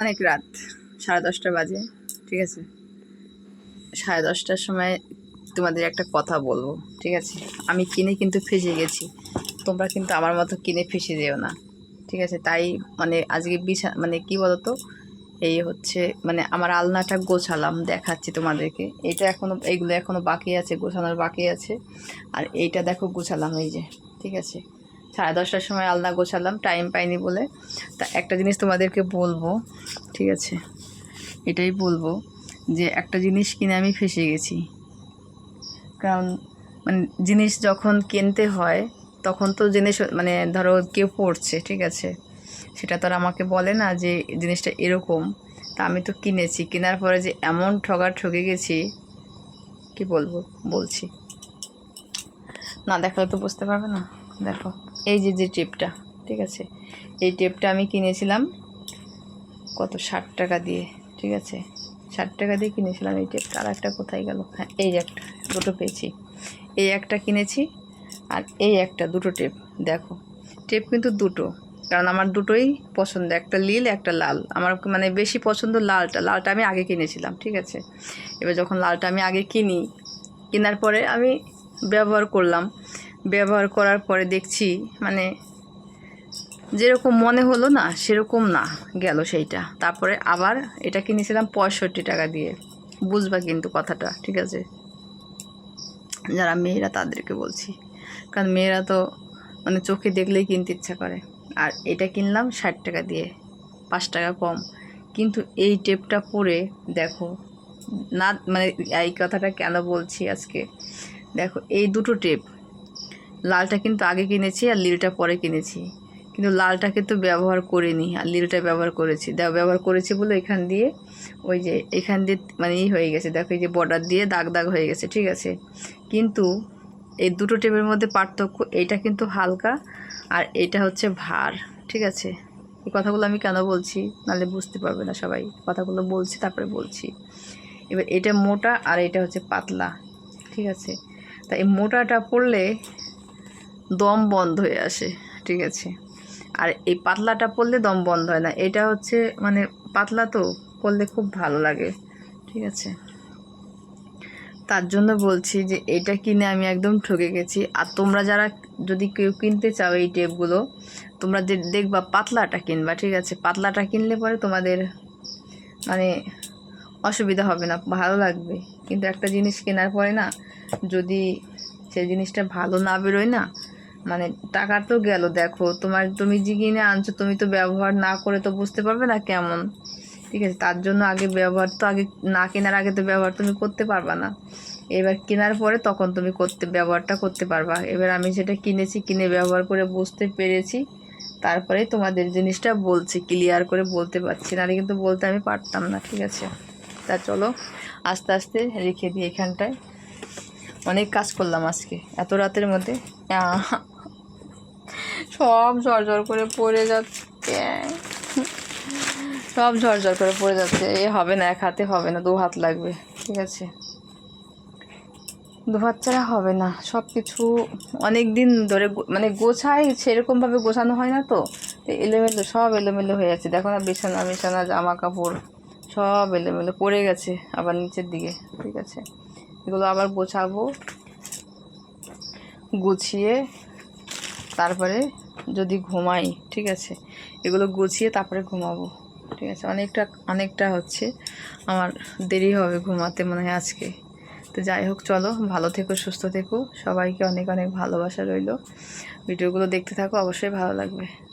অনেক রাত, সাড়ে দশটা বাজে, ঠিক আছে? সাড়ে দশটার সময় তোমাদের একটা কথা বলব, ঠিক আছে? আমি কিনে কিন্তু ফেসে গেছি, তোমরা কিন্তু আমার মতো কিনে ফেসে যেও না, ঠিক আছে? তাই মানে আজকে বিছা মানে কি বলতো? এই হচ্ছে মানে আমার আলনাটা গোছালাম, দেখাচ্ছি তোমাদেরকে। এটা এখনও এইগুলো এখনও বাকি আছে, গোছানোর বাকি আছে। আর এইটা দেখো গোছালাম, এই যে, ঠিক আছে? সাড়ে দশটার সময় আলনা গোছালাম টাইম পাইনি বলে। তা একটা জিনিস তোমাদেরকে বলব, ঠিক আছে? এটাই বলব যে একটা জিনিস কিনে আমি ফেসে গেছি। কারণ মানে জিনিস যখন কিনতে হয়, তখন তো জিনিস মানে ধরো কেউ পড়ছে, ঠিক আছে? সেটা তো আর আমাকে বলে না যে জিনিসটা এরকম। তা আমি তো কিনেছি। কেনার পরে যে এমন ঠগা ঠকে গেছি, কি বলব? বলছি। না দেখালে তো বুঝতে পারবে না। দেখো, এই যে যে টেপটা, ঠিক আছে? এই টেপটা আমি কিনেছিলাম কত, ষাট টাকা দিয়ে, ঠিক আছে? ষাট টাকা দিয়ে কিনেছিলাম এই টেপটা, আর একটা কোথায় গেল? হ্যাঁ এই একটা, দুটো পেয়েছি। এই একটা কিনেছি, আর এই একটা, দুটো টেপ, দেখো। টেপ কিন্তু দুটো, কারণ আমার দুটোই পছন্দ, একটা নীল, একটা লাল। আমার মানে বেশি পছন্দ লালটা লালটা আমি আগে কিনেছিলাম, ঠিক আছে? এবার যখন লালটা আমি আগে কিনি, কেনার পরে আমি ব্যবহার করলাম ব্যবহার করার পরে দেখছি মানে যেরকম মনে হলো না, সেরকম না গেল সেইটা। তারপরে আবার এটা কিনেছিলাম পঁয়ষট্টি টাকা দিয়ে। বুঝবা কিন্তু কথাটা, ঠিক আছে? যারা মেয়েরা তাদেরকে বলছি। কারণ মেয়েরা তো মানে চোখে দেখলেই কিনতে ইচ্ছা করে। আর এটা কিনলাম ষাট টাকা দিয়ে, পাঁচ টাকা কম। কিন্তু এই টেপটা পরে দেখো, না মানে এই কথাটা কেন বলছি আজকে? দেখো, এই দুটো টেপ লালটা কিন্তু আগে কিনেছি আর লিলটা পরে কিনেছি। কিন্তু লালটা কিন্তু ব্যবহার করিনি আর লীলটা ব্যবহার করেছি। দেখ, ব্যবহার করেছি বলে এখান দিয়ে ওই যে এখান দিয়ে মানে ই হয়ে গেছে। দেখো, এই যে বর্ডার দিয়ে দাগ দাগ হয়ে গেছে, ঠিক আছে? কিন্তু এই দুটো টেপের মধ্যে পার্থক্য, এইটা কিন্তু হালকা আর এটা হচ্ছে ভার, ঠিক আছে? এই কথাগুলো আমি কেন বলছি? নাহলে বুঝতে পারবে না সবাই। কথাগুলো বলছি, তারপরে বলছি। এবার এটা মোটা আর এটা হচ্ছে পাতলা, ঠিক আছে? তা এই মোটাটা পড়লে দম বন্ধ হয়ে আসে, ঠিক আছে? আর এই পাতলাটা পরলে দম বন্ধ হয় না। এটা হচ্ছে মানে পাতলা তো, পরলে খুব ভালো লাগে, ঠিক আছে? তার জন্য বলছি যে এটা কিনে আমি একদম ঠকে গেছি। আর তোমরা যারা যদি কেউ কিনতে চাও এই টেপগুলো, তোমরা যে দেখবা পাতলাটা কিনবা, ঠিক আছে? পাতলাটা কিনলে পরে তোমাদের মানে অসুবিধা হবে না, ভালো লাগবে। কিন্তু একটা জিনিস কেনার পরে না, যদি সেই জিনিসটা ভালো না বেরোয় না মানে টাকা তো গেল, দেখো। তোমার, তুমি যে কিনে আনছো, তুমি তো ব্যবহার না করে তো বুঝতে পারবে না কেমন। ঠিক আছে, তার জন্য আগে ব্যবহার তো আগে, না কেনার আগে তো ব্যবহার তুমি করতে পারবা না। এবার কেনার পরে তখন তুমি করতে, ব্যবহারটা করতে পারবা। এবার আমি সেটা কিনেছি, কিনে ব্যবহার করে বুঝতে পেরেছি। তারপরে তোমাদের জিনিসটা বলছি, ক্লিয়ার করে বলতে পারছি। নাহলে কিন্তু বলতে আমি পারতাম না, ঠিক আছে? তা চলো, আস্তে আস্তে রেখে দিই এখানটায়। অনেক কাজ করলাম আজকে, এত রাতের মধ্যে। সব ঝরঝর করে পড়ে যাচ্ছে। সব ঝরঝর করে পড়ে যাচ্ছে। এ হবে না, এক হাতে হবে না, দু হাত লাগবে, ঠিক আছে? দু হাত ছাড়া হবে না সব কিছু অনেক দিন ধরে মানে গোছাই সেরকমভাবে গোছানো হয় না তো এলোমেলো, সব এলোমেলো হয়ে যাচ্ছে। দেখো না, বিছানা বিছানা জামা কাপড় সব এলোমেলো পড়ে গেছে আবার নিচের দিকে, ঠিক আছে? এগুলো আবার গোছাবো, গুছিয়ে তারপরে যদি ঘুমাই, ঠিক আছে? এগুলো গুছিয়ে তারপরে ঘুমাবো, ঠিক আছে? অনেকটা অনেকটা হচ্ছে। আমার দেরি হবে ঘুমাতে মনে হয় আজকে। তো যাই হোক, চলো, ভালো থেকো, সুস্থ থেকো। সবাইকে অনেক অনেক ভালোবাসা রইল। ভিডিওগুলো দেখতে থাকো, অবশ্যই ভালো লাগবে।